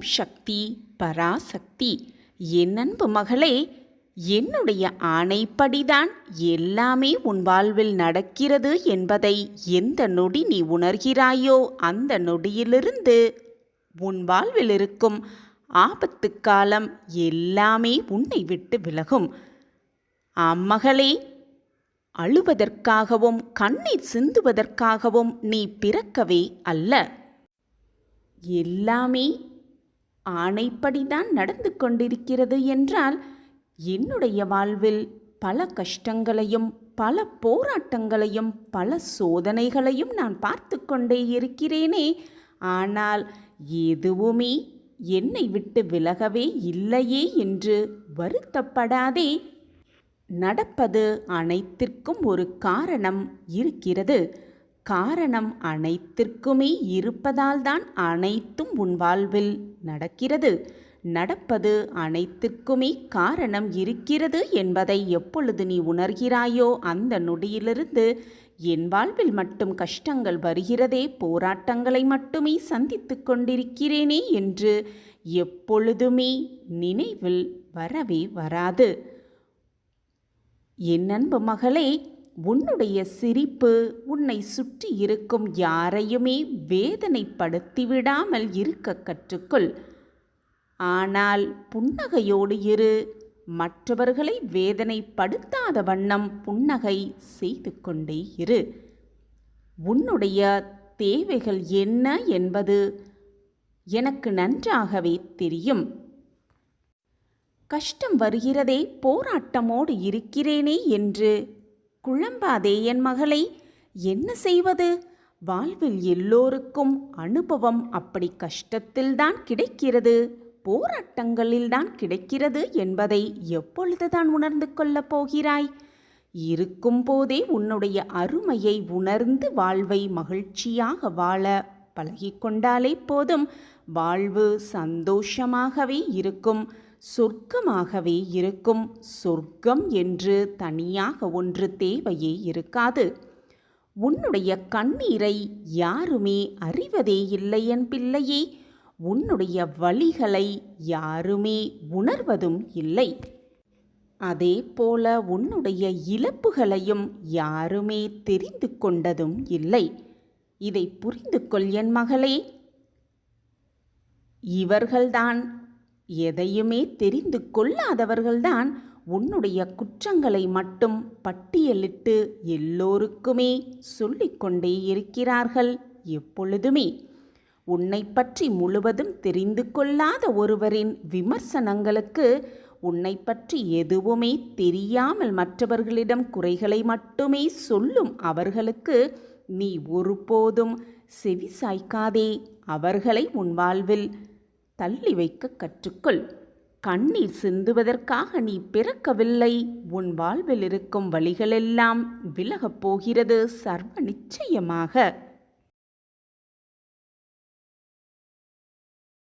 ஓம் சக்தி பராசக்தி. என் அன்பு மகளே என்னுடைய ஆணைப்படிதான் எல்லாமே உன் வாழ்வில் நடக்கிறது என்பதை எந்த நொடி நீ உணர்கிறாயோ அந்த நொடியிலிருந்து உன் வாழ்வில் இருக்கும் ஆபத்து காலம் எல்லாமே உன்னை விட்டு விலகும். அம்மகளே அழுவதற்காகவும் கண்ணீர் சிந்துவதற்காகவும் நீ பிறக்கவே அல்ல. எல்லாமே ஆணைப்படிதான் நடந்து கொண்டிருக்கிறது என்றால் என்னுடைய வாழ்வில் பல கஷ்டங்களையும் பல போராட்டங்களையும் பல சோதனைகளையும் நான் பார்த்து கொண்டே இருக்கிறேனே. ஆனால் எதுவுமே என்னை விட்டு விலகவே இல்லையே என்று வருத்தப்படாதே. நடப்பது அனைத்திற்கும் ஒரு காரணம் இருக்கிறது. காரணம் அனைத்திற்குமே இருப்பதால்தான் அனைத்தும் உன் வாழ்வில் நடக்கிறது. நடப்பது அனைத்திற்குமே காரணம் இருக்கிறது என்பதை எப்பொழுது நீ உணர்கிறாயோ அந்த நொடியிலிருந்து என் வாழ்வில் மட்டும் கஷ்டங்கள் வருகிறதே போராட்டங்களை மட்டுமே சந்தித்து கொண்டிருக்கிறேனே என்று எப்பொழுதுமே நினைவில் வரவே வராது. என் அன்பு மகளே உன்னுடைய சிரிப்பு உன்னை சுற்றி இருக்கும் யாரையுமே வேதனைப்படுத்தி விடாமல் இருக்க கற்றுக்கொள். ஆனால் புன்னகையோடு இரு. மற்றவர்களை வேதனைப்படுத்தாத வண்ணம் புன்னகை செய்து கொண்டே இரு. உன்னுடைய தேவைகள் என்ன என்பது எனக்கு நன்றாகவே தெரியும். கஷ்டம் வருகிறதே போராட்டமோடு இருக்கிறேனே என்று குழம்பாதே என் மகளை என்ன செய்வது? வாழ்வில் எல்லோருக்கும் அனுபவம் அப்படி கஷ்டத்தில்தான் கிடைக்கிறது. போராட்டங்களில்தான் கிடைக்கிறது என்பதை எப்பொழுதுதான் உணர்ந்து கொள்ளப் போகிறாய்? இருக்கும் போதே உன்னுடைய அருமையை உணர்ந்து வாழ்வை மகிழ்ச்சியாக வாழ பழகிக்கொண்டாலே போதும். வாழ்வு சந்தோஷமாகவே இருக்கும். சொர்க்கமாகவே இருக்கும். சொர்க்கம் என்று தனியாக ஒன்று தேவையே இருக்காது. உன்னுடைய கண்ணீரை யாருமே அறிவதே இல்லை என் பிள்ளையே. உன்னுடைய வழிகளை யாருமே உணர்வதும் இல்லை. அதே போல உன்னுடைய இழப்புகளையும் யாருமே தெரிந்து கொண்டதும் இல்லை. இதை புரிந்து கொள் என் மகளே. இவர்கள்தான் எதையுமே தெரிந்து கொள்ளாதவர்கள்தான் உன்னுடைய குற்றங்களை மட்டும் பட்டியலிட்டு எல்லோருக்குமே சொல்லிக்கொண்டே இருக்கிறார்கள் எப்பொழுதுமே. உன்னை பற்றி முழுவதும் தெரிந்து கொள்ளாத ஒருவரின் விமர்சனங்களுக்கு உன்னை பற்றி எதுவுமே தெரியாமல் மற்றவர்களிடம் குறைகளை மட்டுமே சொல்லும் அவர்களுக்கு நீ ஒருபோதும் செவி சாய்க்காதே அவர்களை உன் வாழ்வில் தள்ளி வைக்க கற்றுக்கொள். கண்ணீர் சிந்துவதற்காக நீ பிறக்கவில்லை. உன் வாழ்வில் இருக்கும் வழிகளெல்லாம் விலகப் போகிறது சர்வ நிச்சயமாக.